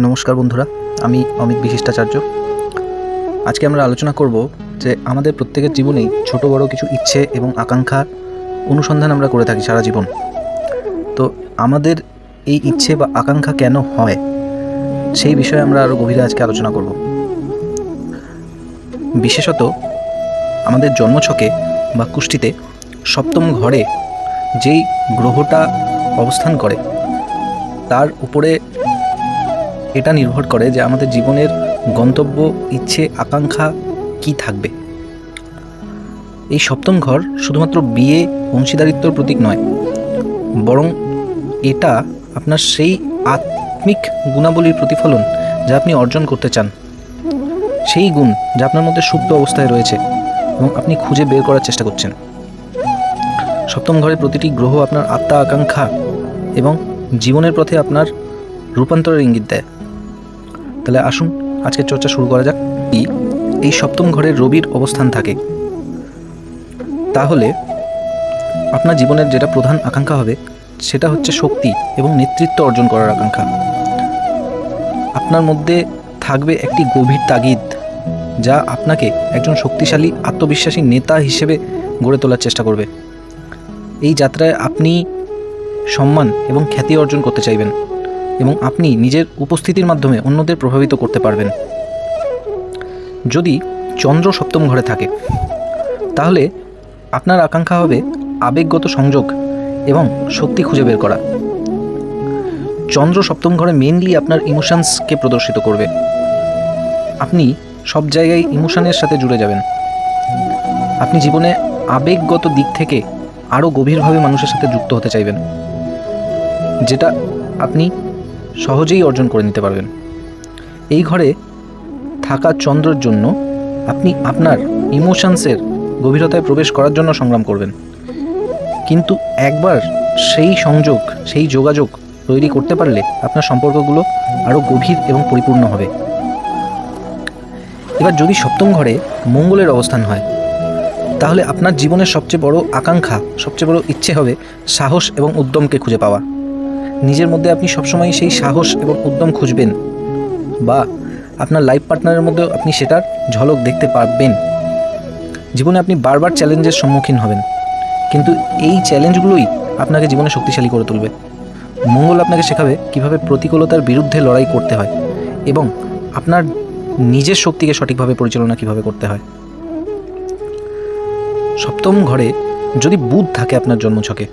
নমস্কার বন্ধুরা, আমি অমিত বিশিষ্টাচার্য। আজকে আমরা আলোচনা করব যে আমাদের প্রত্যেকের জীবনেই ছোট বড় কিছু ইচ্ছে এবং আকাঙ্ক্ষা অনুসন্ধান আমরা করে থাকি সারা জীবন। তো আমাদের এই ইচ্ছে বা আকাঙ্ক্ষা কেন হয়, সেই বিষয়ে আমরা আরও গভীরে আজকে আলোচনা করব। বিশেষত আমাদের জন্মছকে বা কুষ্টিতে সপ্তম ঘরে যেই গ্রহটা অবস্থান করে, তার উপরে এটা নির্ভর করে যে আমাদের জীবনের গন্তব্য, ইচ্ছে, আকাঙ্ক্ষা কি থাকবে। এই সপ্তম ঘর শুধুমাত্র বিয়ে, অংশীদারিত্বর প্রতীক নয়, বরং এটা আপনার সেই আত্মিক গুণাবলীর প্রতিফলন যা আপনি অর্জন করতে চান। সেই গুণ যা আপনার মধ্যে সুপ্ত অবস্থায় রয়েছে এবং আপনি খুঁজে বের করার চেষ্টা করছেন। সপ্তম ঘরে প্রতিটি গ্রহ আপনার আত্মা, আকাঙ্ক্ষা এবং জীবনের পথে আপনার রূপান্তরের ইঙ্গিত দেয়। তাহলে আসুন, আজকের চর্চা শুরু করা যাক। এই- এই সপ্তম ঘরের রবির অবস্থান থাকে। তাহলে আপনার জীবনের যেটা প্রধান আকাঙ্ক্ষা হবে, সেটা হচ্ছে শক্তি এবং নেতৃত্ব অর্জন করার আকাঙ্ক্ষা। আপনার মধ্যে থাকবে একটি গভীর তাগিদ, যা আপনাকে একজন শক্তিশালী, আত্মবিশ্বাসী নেতা হিসেবে গড়ে তোলার চেষ্টা করবে। এই যাত্রায় আপনি সম্মান এবং খ্যাতি অর্জন করতে চাইবেন। এবং আপনি নিজের উপস্থিতির মাধ্যমে অন্যদের প্রভাবিত করতে পারবেন। যদি চন্দ্র সপ্তম ঘরে থাকে, তাহলে আপনার আকাঙ্ক্ষা হবে আবেগগত সংযোগ এবং শক্তি খুঁজে বের করা। চন্দ্র সপ্তম ঘরে মেনলি আপনার ইমোশনসকে প্রদর্শিত করবে। আপনি সব জায়গায় ইমোশনের সাথে জুড়ে যাবেন। আপনি জীবনে আবেগগত দিক থেকে আরও গভীরভাবে মানুষের সাথে যুক্ত হতে চাইবেন, যেটা আপনি সহজেই অর্জন করে নিতে পারবেন। এই ঘরে থাকা চন্দ্রের জন্য আপনি আপনার ইমোশনসের গভীরতায় প্রবেশ করার জন্য সংগ্রাম করবেন। কিন্তু একবার সেই সংযোগ, সেই যোগাযোগ তৈরি করতে পারলে আপনার সম্পর্কগুলো আরও গভীর এবং পরিপূর্ণ হবে। এবার যদি সপ্তম ঘরে মঙ্গলের অবস্থান হয়, তাহলে আপনার জীবনের সবচেয়ে বড় আকাঙ্ক্ষা, সবচেয়ে বড় ইচ্ছে হবে সাহস এবং উদ্যমকে খুঁজে পাওয়া। নিজের মধ্যে আপনি সবসময় সেই সাহস এবং উদ্যম খুঁজবেন বা আপনার লাইফ পার্টনারের মধ্যেও আপনি সেটার ঝলক দেখতে পারবেন। জীবনে আপনি বারবার চ্যালেঞ্জের সম্মুখীন হবেন। কিন্তু এই চ্যালেঞ্জগুলোই আপনাকে জীবনে শক্তিশালী করে তুলবে। মঙ্গল আপনাকে শেখাবে কীভাবে প্রতিকূলতার বিরুদ্ধে লড়াই করতে হয় এবং আপনার নিজের শক্তিকে সঠিকভাবে পরিচালনা কীভাবে করতে হয়। সপ্তম ঘরে যদি বুধ থাকে আপনার জন্মছকে,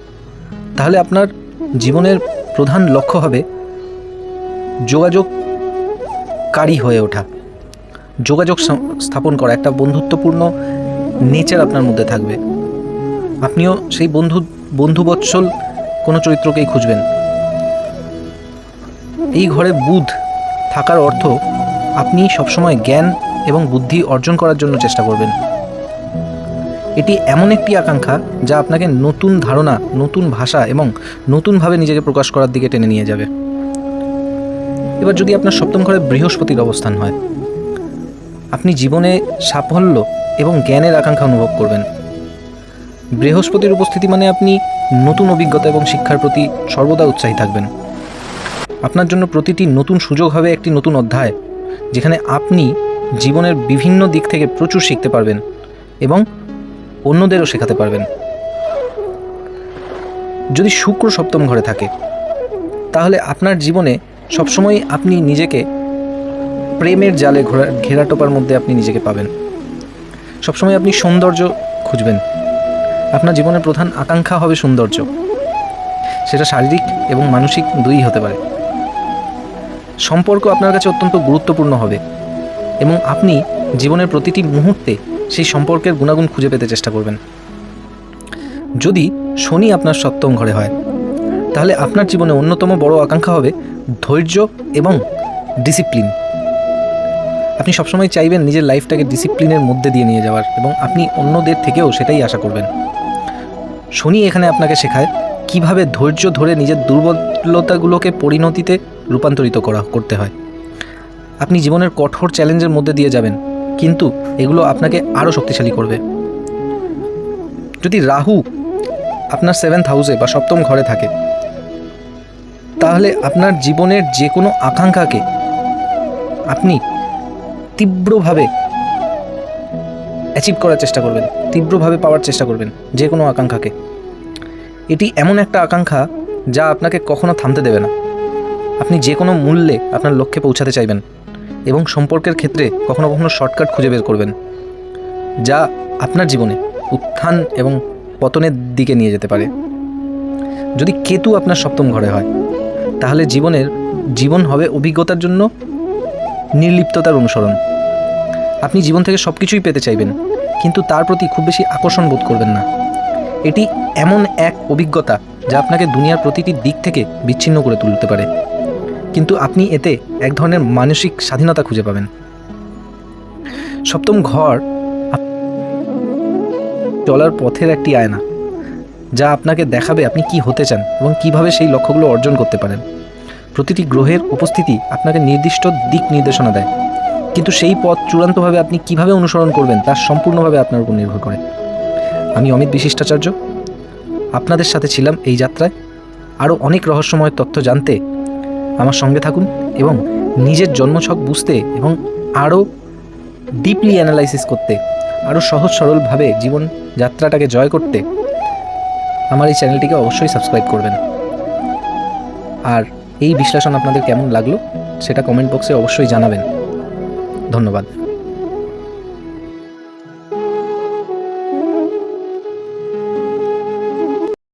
তাহলে আপনার জীবনের প্রধান লক্ষ্য হবে যোগাযোগকারী হয়ে ওঠা। যোগাযোগ স্থাপন করা একটা বন্ধুত্বপূর্ণ নেচার আপনার মধ্যে থাকবে। আপনিও সেই বন্ধু, বন্ধুবৎসল কোনো চরিত্রকেই খুঁজবেন। এই ঘরে বুধ থাকার অর্থ আপনি সবসময় জ্ঞান এবং বুদ্ধি অর্জন করার জন্য চেষ্টা করবেন। এটি এমন একটি আকাঙ্ক্ষা যা আপনাকে নতুন ধারণা, নতুন ভাষা এবং নতুনভাবে নিজেকে প্রকাশ করার দিকে টেনে নিয়ে যাবে। এবার যদি আপনার সপ্তম ঘরে বৃহস্পতির অবস্থান হয়, আপনি জীবনে সাফল্য এবং জ্ঞানের আকাঙ্ক্ষা অনুভব করবেন। বৃহস্পতির উপস্থিতি মানে আপনি নতুন অভিজ্ঞতা এবং শিক্ষার প্রতি সর্বদা উৎসাহী থাকবেন। আপনার জন্য প্রতিটি নতুন সুযোগ হবে একটি নতুন অধ্যায়, যেখানে আপনি জীবনের বিভিন্ন দিক থেকে প্রচুর শিখতে পারবেন এবং অন্যদেরও শেখাতে পারবেন। যদি শুক্র সপ্তম ঘরে থাকে, তাহলে আপনার জীবনে সবসময় আপনি নিজেকে প্রেমের জালে ঘোরা ঘেরাটোপার মধ্যে আপনি নিজেকে পাবেন। সবসময় আপনি সৌন্দর্য খুঁজবেন। আপনার জীবনের প্রধান আকাঙ্ক্ষা হবে সৌন্দর্য। সেটা শারীরিক এবং মানসিক দুই হতে পারে। সম্পর্ক আপনার কাছে অত্যন্ত গুরুত্বপূর্ণ হবে এবং আপনি জীবনের প্রতিটি মুহূর্তে সেই সম্পর্কের গুণাগুণ খুঁজে পেতে চেষ্টা করবেন। যদি শনি আপনার সপ্তম ঘরে হয়, তাহলে আপনার জীবনে অন্যতম বড় আকাঙ্ক্ষা হবে ধৈর্য এবং ডিসিপ্লিন। আপনি সবসময় চাইবেন নিজের লাইফটাকে ডিসিপ্লিনের মধ্যে দিয়ে নিয়ে যাওয়ার এবং আপনি অন্যদের থেকেও সেটাই আশা করবেন। শনি এখানে আপনাকে শেখায় কীভাবে ধৈর্য ধরে নিজের দুর্বলতাগুলোকে পরিণতিতে রূপান্তরিত করা, করতে হয়। আপনি জীবনের কঠোর চ্যালেঞ্জের মধ্যে দিয়ে যাবেন। কিন্তু এগুলো আপনাকে আরও শক্তিশালী করবে। যদি রাহু আপনার সেভেন্থ হাউসে বা সপ্তম ঘরে থাকে, তাহলে আপনার জীবনের যে কোনো আকাঙ্ক্ষাকে আপনি তীব্রভাবে অ্যাচিভ করার চেষ্টা করবেন, তীব্রভাবে পাওয়ার চেষ্টা করবেন যে কোনো আকাঙ্ক্ষাকে। এটি এমন একটা আকাঙ্ক্ষা যা আপনাকে কখনো থামতে দেবে না। আপনি যে কোনো মূল্যে আপনার লক্ষ্যে পৌঁছাতে চাইবেন। এবং সম্পর্কের ক্ষেত্রে কখনো কখনো শর্টকাট খুঁজে বের করবেন, যা আপনার জীবনে উত্থান এবং পতনের দিকে নিয়ে যেতে পারে। যদি কেতু আপনার সপ্তম ঘরে হয়, তাহলে জীবনের, জীবন হবে অভিজ্ঞতার জন্য নির্লিপ্ততার অনুসরণ। আপনি জীবন থেকে সব কিছুই পেতে চাইবেন, কিন্তু তার প্রতি খুব বেশি আকর্ষণ বোধ করবেন না। এটি এমন এক অভিজ্ঞতা যা আপনাকে দুনিয়ার প্রতিটি দিক থেকে বিচ্ছিন্ন করে তুলতে পারে। কিন্তু আপনি এতে এক ধরনের মানসিক স্বাধীনতা খুঁজে পাবেন। সপ্তম ঘর চলার পথের একটি আয়না, যা আপনাকে দেখাবে আপনি কি হতে চান এবং কীভাবে সেই লক্ষ্যগুলো অর্জন করতে পারেন। প্রতিটি গ্রহের উপস্থিতি আপনাকে নির্দিষ্ট দিক নির্দেশনা দেয়, কিন্তু সেই পথ চূড়ান্তভাবে আপনি কীভাবে অনুসরণ করবেন তা সম্পূর্ণভাবে আপনার উপর নির্ভর করে। আমি অমিত বিশিষ্টাচার্য, আপনাদের সাথে ছিলাম এই যাত্রায়। আরও অনেক রহস্যময় তথ্য জানতে আমার সঙ্গে থাকুন এবং নিজের জন্মছক বুঝতে এবং আরও ডিপলি অ্যানালাইসিস করতে, আরও সহজ সরলভাবে জীবন যাত্রাটাকে জয় করতে আমার এই চ্যানেলটিকে অবশ্যই সাবস্ক্রাইব করবেন। আর এই বিশ্লেষণ আপনাদের কেমন লাগল সেটা কমেন্ট বক্সে অবশ্যই জানাবেন। ধন্যবাদ।